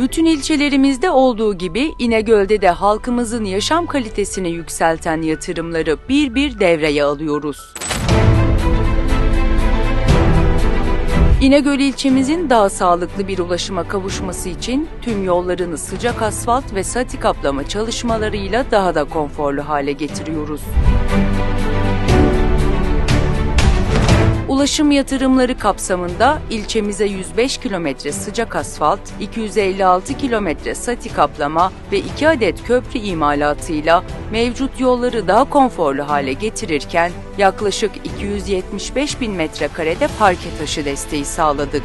Bütün ilçelerimizde olduğu gibi İnegöl'de de halkımızın yaşam kalitesini yükselten yatırımları bir bir devreye alıyoruz. İnegöl ilçemizin daha sağlıklı bir ulaşıma kavuşması için tüm yollarını sıcak asfalt ve sati kaplama çalışmalarıyla daha da konforlu hale getiriyoruz. Ulaşım yatırımları kapsamında ilçemize 105 kilometre sıcak asfalt, 256 kilometre sati kaplama ve 2 adet köprü imalatıyla mevcut yolları daha konforlu hale getirirken yaklaşık 275 bin metrekarede parke taşı desteği sağladık.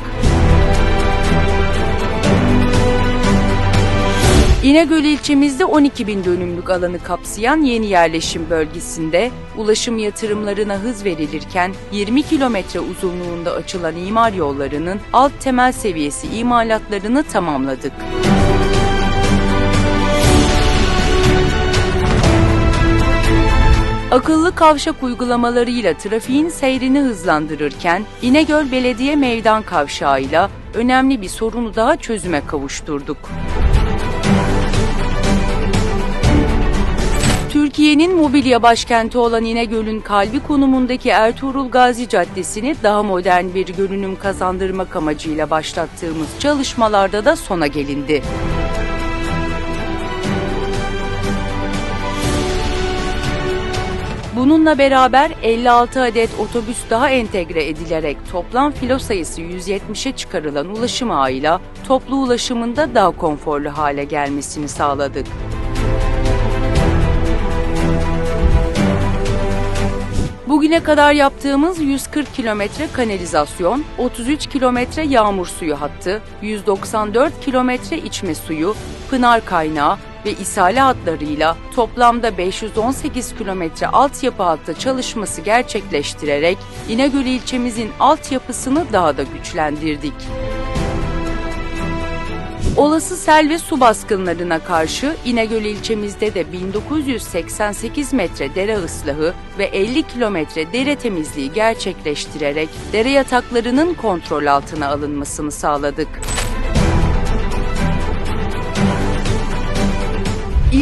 İnegöl ilçemizde 12 bin dönümlük alanı kapsayan yeni yerleşim bölgesinde ulaşım yatırımlarına hız verilirken 20 kilometre uzunluğunda açılan imar yollarının alt temel seviyesi imalatlarını tamamladık. Akıllı kavşak uygulamalarıyla trafiğin seyrini hızlandırırken İnegöl Belediye Meydan Kavşağı'yla önemli bir sorunu daha çözüme kavuşturduk. Türkiye'nin mobilya başkenti olan İnegöl'ün kalbi konumundaki Ertuğrul Gazi Caddesi'ni daha modern bir görünüm kazandırmak amacıyla başlattığımız çalışmalarda da sona gelindi. Bununla beraber 56 adet otobüs daha entegre edilerek toplam filo sayısı 170'e çıkarılan ulaşım ağıyla toplu ulaşımında daha konforlu hale gelmesini sağladık. Bugüne kadar yaptığımız 140 kilometre kanalizasyon, 33 kilometre yağmur suyu hattı, 194 kilometre içme suyu, pınar kaynağı ve isale hatlarıyla toplamda 518 kilometre altyapı hattı çalışması gerçekleştirerek İnegöl ilçemizin altyapısını daha da güçlendirdik. Olası sel ve su baskınlarına karşı İnegöl ilçemizde de 1988 metre dere ıslahı ve 50 kilometre dere temizliği gerçekleştirerek dere yataklarının kontrol altına alınmasını sağladık.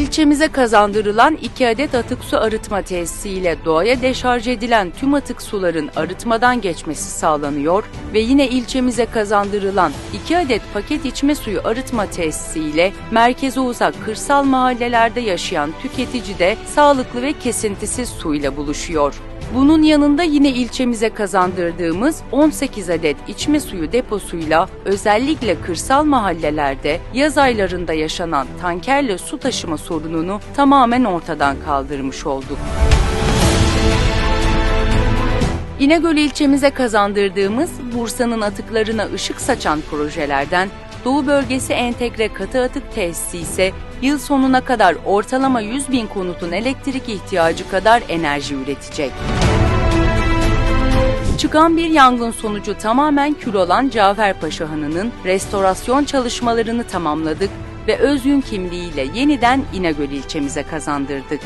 İlçemize kazandırılan 2 adet atık su arıtma tesisiyle doğaya deşarj edilen tüm atık suların arıtmadan geçmesi sağlanıyor ve yine ilçemize kazandırılan 2 adet paket içme suyu arıtma tesisiyle merkeze uzak kırsal mahallelerde yaşayan tüketici de sağlıklı ve kesintisiz suyla buluşuyor. Bunun yanında yine ilçemize kazandırdığımız 18 adet içme suyu deposuyla özellikle kırsal mahallelerde yaz aylarında yaşanan tankerle su taşıma sorununu tamamen ortadan kaldırmış olduk. İnegöl ilçemize kazandırdığımız Bursa'nın atıklarına ışık saçan projelerden Doğu Bölgesi Entegre Katı Atık Tesisi ise yıl sonuna kadar ortalama 100 bin konutun elektrik ihtiyacı kadar enerji üretecek. Çıkan bir yangın sonucu tamamen kül olan Caferpaşa Hanı'nın restorasyon çalışmalarını tamamladık ve özgün kimliğiyle yeniden İnegöl ilçemize kazandırdık.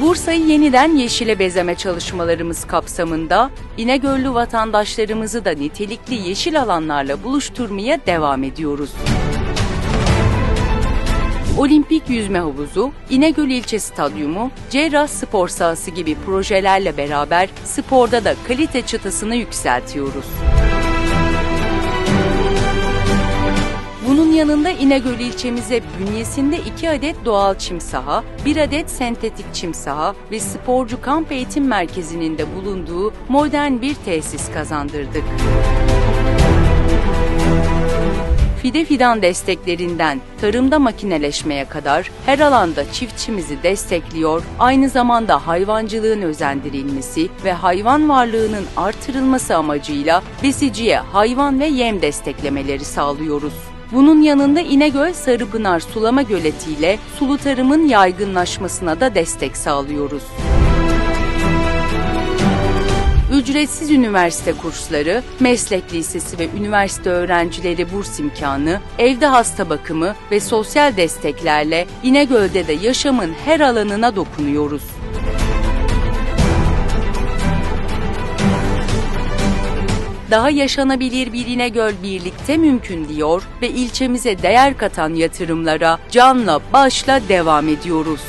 Bursa'yı yeniden yeşile bezeme çalışmalarımız kapsamında İnegöllü vatandaşlarımızı da nitelikli yeşil alanlarla buluşturmaya devam ediyoruz. Olimpik Yüzme Havuzu, İnegöl İlçe Stadyumu, Cerrah Spor Sahası gibi projelerle beraber sporda da kalite çıtasını yükseltiyoruz. Yanında İnegöl ilçemize bünyesinde 2 adet doğal çim saha, 1 adet sentetik çim saha ve sporcu kamp eğitim merkezinin de bulunduğu modern bir tesis kazandırdık. Fide fidan desteklerinden tarımda makineleşmeye kadar her alanda çiftçimizi destekliyor, aynı zamanda hayvancılığın özendirilmesi ve hayvan varlığının artırılması amacıyla besiciye hayvan ve yem desteklemeleri sağlıyoruz. Bunun yanında İnegöl Sarıpınar Sulama Göleti ile sulu tarımın yaygınlaşmasına da destek sağlıyoruz. Ücretsiz üniversite kursları, meslek lisesi ve üniversite öğrencileri burs imkanı, evde hasta bakımı ve sosyal desteklerle İnegöl'de de yaşamın her alanına dokunuyoruz. Daha yaşanabilir bir İnegöl birlikte mümkün diyor ve ilçemize değer katan yatırımlara canla başla devam ediyoruz.